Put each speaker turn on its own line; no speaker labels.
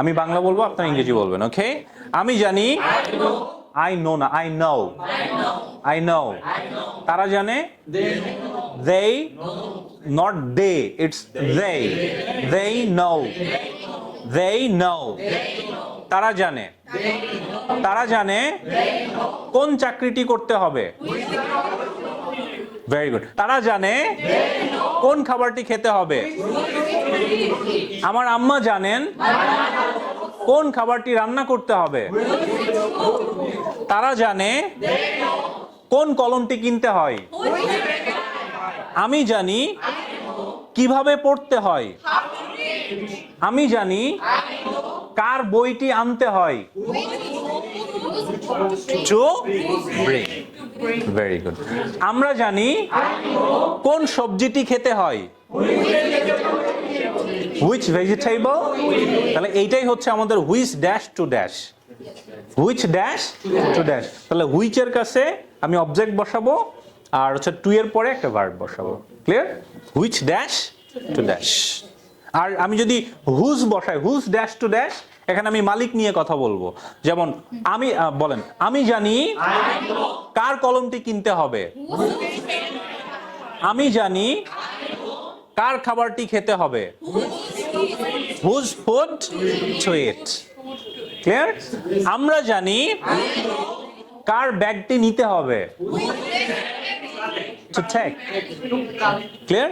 আমি বাংলা বলব, আপনার ইংরেজি বলবেন ওকে আমি জানি আই নো না আই নো আই নো তারা জানে? They not they, it's they they know they know তারা জানে। তারা জানে কোন চাকরিটি করতে হবে। ভেরি গুড তারা জানে কোন খাবারটি খেতে হবে। আমার আম্মা জানেন কোন খাবারটি রান্না করতে হবে? তারা জানে কোন কলমটি কিনতে হয়। আমি জানি কীভাবে পড়তে হয়। আমি জানি কার বইটি আনতে হয়। ভেরি গুড আমরা জানি কোন সবজিটি খেতে হয়। হুইচ ভেজিটেবল তাহলে এইটাই হচ্ছে আমাদের which dash to dash which dash to dash তাহলে হুইচের কাছে আমি অবজেক্ট বসাবো, আর হচ্ছে টু এর পরে একটা ভার্ব বসাবো। Clear which dash to dash আর আমি যদি হুজ বসাই হুজ ড্যাশ টু ড্যাশ এখানে আমি মালিক নিয়ে কথা বলব। যেমন আমি বলেন, আমি জানি কার কলমটি কিনতে হবে। আমি জানি কার খাবারটি খেতে হবে। Whose food to eat clear আমরা জানি কার ব্যাগটি নিতে হবে। To take clear